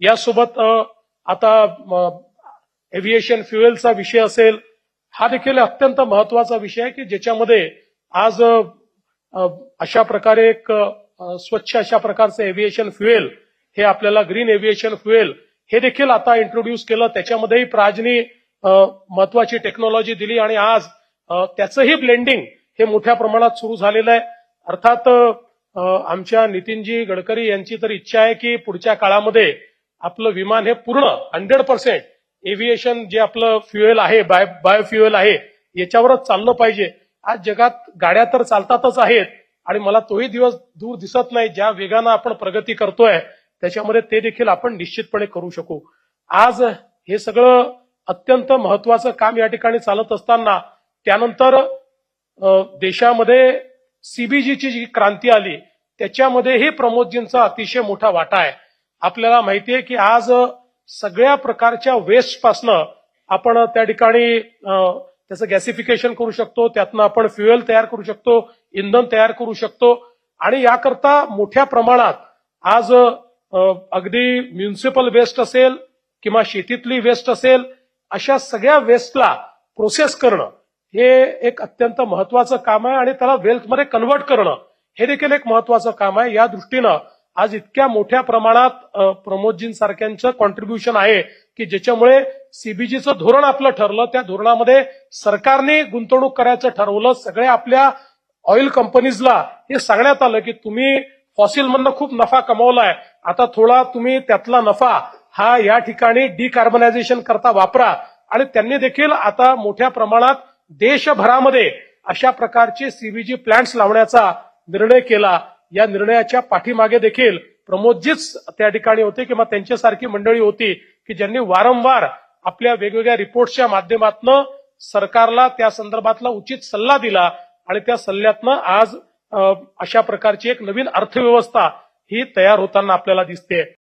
यासोबत आता एव्हिएशन फ्युएलचा विषय असेल हा देखील अत्यंत महत्त्वाचा विषय आहे की ज्याच्यामध्ये आज अशा प्रकारे एक स्वच्छ अशा प्रकारचं एव्हिएशन फ्युएल हे आपल्याला ग्रीन एव्हिएशन फ्युएल हे देखील आता इंट्रोड्यूस केलं. त्याच्यामध्येही प्राजनी महत्वाची टेक्नॉलॉजी दिली आणि आज त्याचंही ब्लेंडिंग हे मोठ्या प्रमाणात सुरू झालेलं आहे. अर्थात आमच्या नितीनजी गडकरी यांची तर इच्छा आहे की पुढच्या काळामध्ये आपलं विमान हे पूर्ण हंड्रेड पर्सेंट एव्हिएशन जे आपलं फ्युएल आहे बाय बायोफ्युएल आहे याच्यावरच चाललं पाहिजे. आज जगात गाड्या तर चालतातच आहेत आणि मला तोही दिवस दूर दिसत नाही ज्या वेगानं आपण प्रगती करतोय त्याच्यामध्ये ते देखील आपण निश्चितपणे करू शकू. आज हे सगळं अत्यंत महत्वाचं काम या ठिकाणी चालत असताना त्यानंतर देशामध्ये सीबीजीची जी क्रांती आली त्याच्यामध्येही प्रमोदजींचा अतिशय मोठा वाटा आहे. आपल्याला माहितीये की आज सगळ्या प्रकारच्या वेस्ट पासनं आपण त्या ठिकाणी त्याचं गॅसिफिकेशन करू शकतो त्यातनं आपण फ्युएल तयार करू शकतो इंधन तयार करू शकतो. आणि याकरता मोठ्या प्रमाणात आज अगदी म्युन्सिपल वेस्ट असेल किंवा शेतीतली वेस्ट असेल अशा सगळ्या वेस्टला प्रोसेस करणं हे एक अत्यंत महत्वाचं काम आहे आणि त्याला वेल्थमध्ये कन्वर्ट करणं हे देखील एक महत्वाचं काम आहे. या दृष्टीनं आज इतक्या मोठ्या प्रमाणात प्रमोदजींसारख्यांचं कॉन्ट्रीब्युशन आहे की ज्याच्यामुळे सीबीजीचं धोरण आपलं ठरलं त्या धोरणामध्ये सरकारने गुंतवणूक करायचं ठरवलं सगळ्या आपल्या ऑइल कंपनीजला हे सांगण्यात आलं की तुम्ही फॉसिल मधनं खूप नफा कमावलाय आता थोडा तुम्ही त्यातला नफा हा या ठिकाणी डिकार्बनायझेशन करता वापरा. आणि त्यांनी देखील आता मोठ्या प्रमाणात देशभरामध्ये अशा प्रकारचे सीबीजी प्लांट्स लावण्याचा निर्णय केला. या निर्णयाच्या पाठीमागे देखील प्रमोदजीच त्या ठिकाणी होते किंवा त्यांच्यासारखी मंडळी होती की ज्यांनी वारंवार आपल्या वेगवेगळ्या रिपोर्टच्या माध्यमातून सरकारला त्या संदर्भातला उचित सल्ला दिला आणि त्या सल्ल्यातनं आज अशा प्रकारची एक नवीन अर्थव्यवस्था ही तयार होताना आपल्याला दिसते